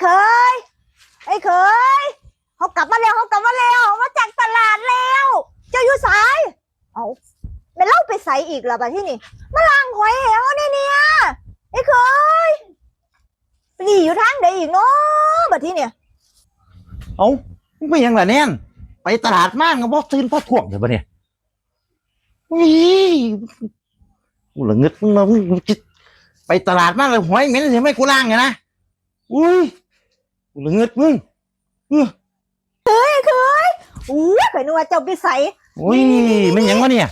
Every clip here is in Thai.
เคยไอ้เคยเขากลับมาแล้วเขากลับมาแล้วมาจากตลาดแล้ว เจ้าอยู่สายเอาไม่เล่าไปใส่อีกเหรอบัดที่นี่มาล้างหอยเหวนี่เนี่ยไอ้เคยไปดีอยู่ทางใดอีกเนาะบัดที่เนี่ยเอ้ามึงไปยังล่ะแน่นไปตลาดมากก็บ่ตื่นพ่อท่วงเดี๋ยวบ่เนี่ยอุ้ยกูละเงึดมึงเนาไปตลาดมากเลยหอยเหม็นเสียไม่กูล้างไงนะอุ้ย กูละเงึดมึงอู้ไปนึกว่าเจ้าไปใส่อุ้ยมันหยังวะเนี่ย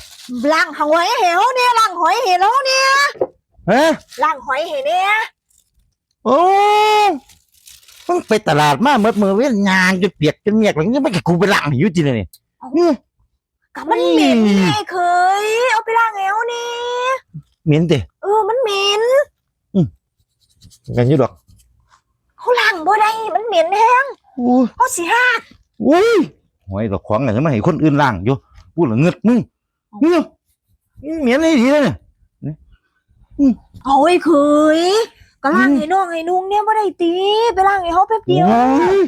ล้างหอยเหวเนี่ยล้างหอยเหวเนี่ยฮะล้างหอยเหวเนี่ยโอ้มึงไปตลาดมาเมื่อมือเว้นยางจนเปียกจนเมียกแล้วยังไม่给กูไปล้างให้อยู่จริงเลยนี่นี่กับมันเหม็นไงเคยเอาไปล้างเหวนี่เหม็นเด้เออมันเหม็นกันอยู่ดอกเขาล้าง บ่ได้มันเหม็นแห้งอุ้ยเขาสิห้าอุ้ยหอยดอกขวางอะไรมาให้คนอื่นล้างอยู่กูละเงึดมึงเนี่ยเหม็นไอ้ทีเลยเนี่ยโอ้ยเคยก็ล้างให้น้องให้นุ่งเนี่ยบ่ได้ตีไปล้างให้เขาแป๊บเดียวโอ้ย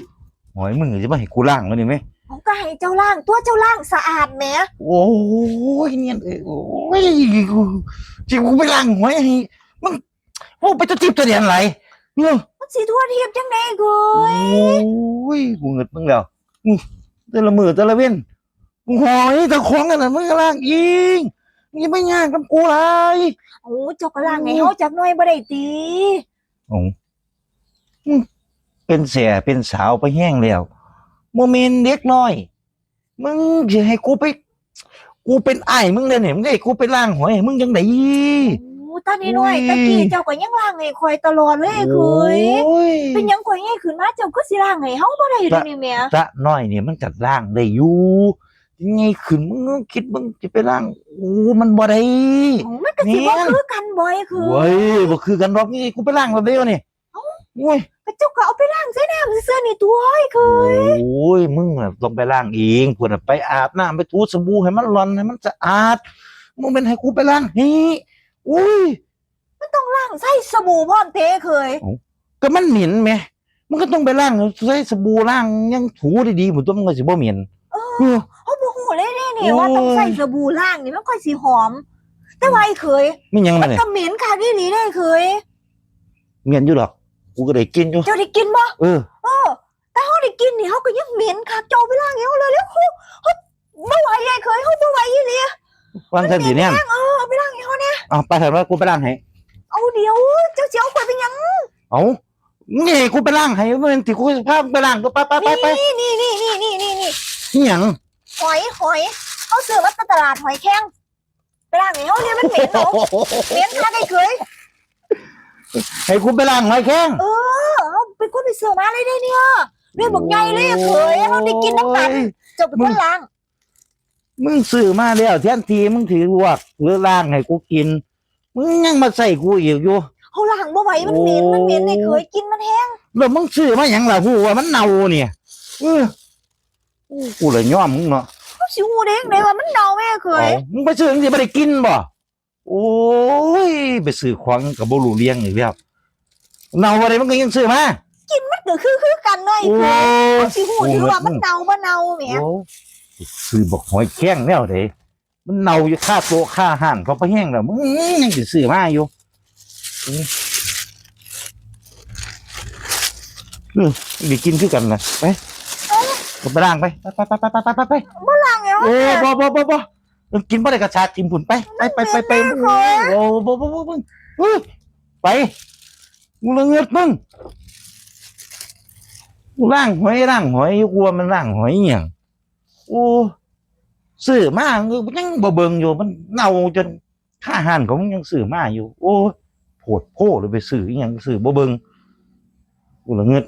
หอยมึงจะมาให้กูล้างมันนี่ไหมเขาก็ให้เจ้าล้างตัวเจ้าล้างสะอาดแหมโอ้ยเนี่ยเอ้ยโอ้ยกูจะกูไปล้างหอยให้มึงโอ้ไปตัวจิบตัวเดียนอะไรเนี่ยมัน สิทั่วเทียบจังได๋เคโอ้ยยกูเงิดมึงแล้วอืมแต่ละมือแต่ละเว้นกูหอยตะของกันนะมึงก็ล้างเองมึงอย่าไปยากกับกูเลยโอ้เจ้าก็ล้างให้เขาจักหน่อยบ่ได้ตีโอ้มึงเป็นเสียเป็นสาวไปแห้งแล้วโมเมนต์เด็กน้อย มึงจะให้กูไป กูเป็นไอ้ายมึงเลยเนี่ยมึงให้กูไปล้างหอยให้มึงยังไงโอ้ ตาน้อยๆตะกี้เจ้าก็ยังล้างให้ข่อยตลอดเลยเคยโอ้ยเป็นหยังข่อยใหญ่ขึ้นมาเจ้าก็สิล้างให้เฮาบ่ได้เดยวนี่แหม่พระน้อยเนี่ยมันจัดล่างได้อยู่ยังไงขึ้นมึงก็คิดมึงจะไปล่างโอ้มันบ่ได้ โอ้มันก็สิบ่คือกันบ่อยคือ เว้ยบ่คือกันหรอกนี่กูไปล่างแบบเดียวนี่โอ้ยก็เจ้าก็เอาไปล้างใส่น้ำซื่อๆนี่ตัวอ้อยเคยโอ้ยมึงน่ะต้องไปล่างเองควรน่ะไปอาบน้ำไปถูสบู่ให้มันร้อนให้มันสะอาดมึงเป็นให้กูไปล่างนี่โอ้ยต้องล้างใส่สบู่พร้อมเตเคยก็มันเหม็นแหมมันก็ต้องไปล่างใช้สบู่ล่างยังถูดีๆหมดตัวมันก็สิบ่เหม็นเออเฮาบ่ฮู้เลยเด้นี่โอ้ยว่าต้องใส่สบู่ล้างนี่มันค่อยสิหอม แต่ว่าไอ้เคยไม่ยังมัมันนเนี่ยก็เหม็นคักอีหลีเด้เคยเหม็นอยู่ดอกกูก็ได้กินอยู่เจ้าได้กินบ่เออเออแต่เฮาได้กินนี่เฮาก็ยังเหม็นคักเจ้าเอาไปล้างเฮาเลยแล้วเฮาเฮาบ่ไหวไอ้เคยเฮาบ่ไหวอีหลีวางทันทีเนี่ย เฮาเนี่ยเอาไปเถอะว่ากูไปล่างให้เอาเดี๋ยวเจ้าสิเอาข่อยไปหยังเอานี่กูไปล่างให้มันที่กูจะพามึงไปล่างก็ไปไปไปไปนี่นี่นี่นี่นี่นี่นี่นี่หยังหอยหอยเขาซื้อมาจากตลาดหอยแข้งไปล้างให้เฮาเนี่ยมันเหม็นเนาะเหม็นคักไอ้เคยให้กูไปล่างหอยแข้งเออเอาเป็นคนไปเสือมาเลยได้เนี่ยเรื่องบอกใหญ่เลยอะเคยเราได้กินน้ำกันโอ้ยเจ้าเป็นคนล้าง มึงซื้อมาแล้วแทนทีมึงถือวกหรือล่างให้กูกิน มึงยังมาใส่กูอีกอยู่ เขาล้างบ่ไหวมันเหม็นมันเหม็นไอ้เคยกินมันแห้งแล้วมึงซื้อมาหยังล่ะผู้ว่ามันเน่าเนี่ยเออกูเลยยอมมึงเนาะเขาสิหูเด้งเลยว่ามันเน่าแม่เคยเอามึงไปซื้อมึงจะไม่ได้กินบ่โอ้ยไปซื้อของกับบ่รู้เลี้ยงอีกแล้วเน่าอะไรมึงก็ยังซื้อมา มันก็คือคือกันเนาะไอ้โอ้เคยยเขาสิหูดีว่ามันเน่าบ่เน่าแหม โอ้ คือบอกหอยแข้งแนวเหนมันเน่าอยู่ค่าตัวค่าห่างเพราะไปแห้งแล้วมึงยังจะซื้อมาอยู่เออไปกินคือกันนะไปไปล้างไปไปไปไปไปไปไปบ่ล้างเหรอโอ้บ่บ่บ่บ่กินบ่ได้กระชากกินผุนไปไปไปไปไปโอ้บ่บ่บ่มึงไปมึงะเงือกมึงร่างหอยร่างหอยกลัวมันร่างหอยอย่าง โอ้ซื้อมายังบ่เบิงอยู่ มันเน่าจนค่าหันของมึงยังซื้อมาอยู่ โอ้โผดโพเลยไปซื้ออหย่างซื้อบ่เบิงกูละเงิด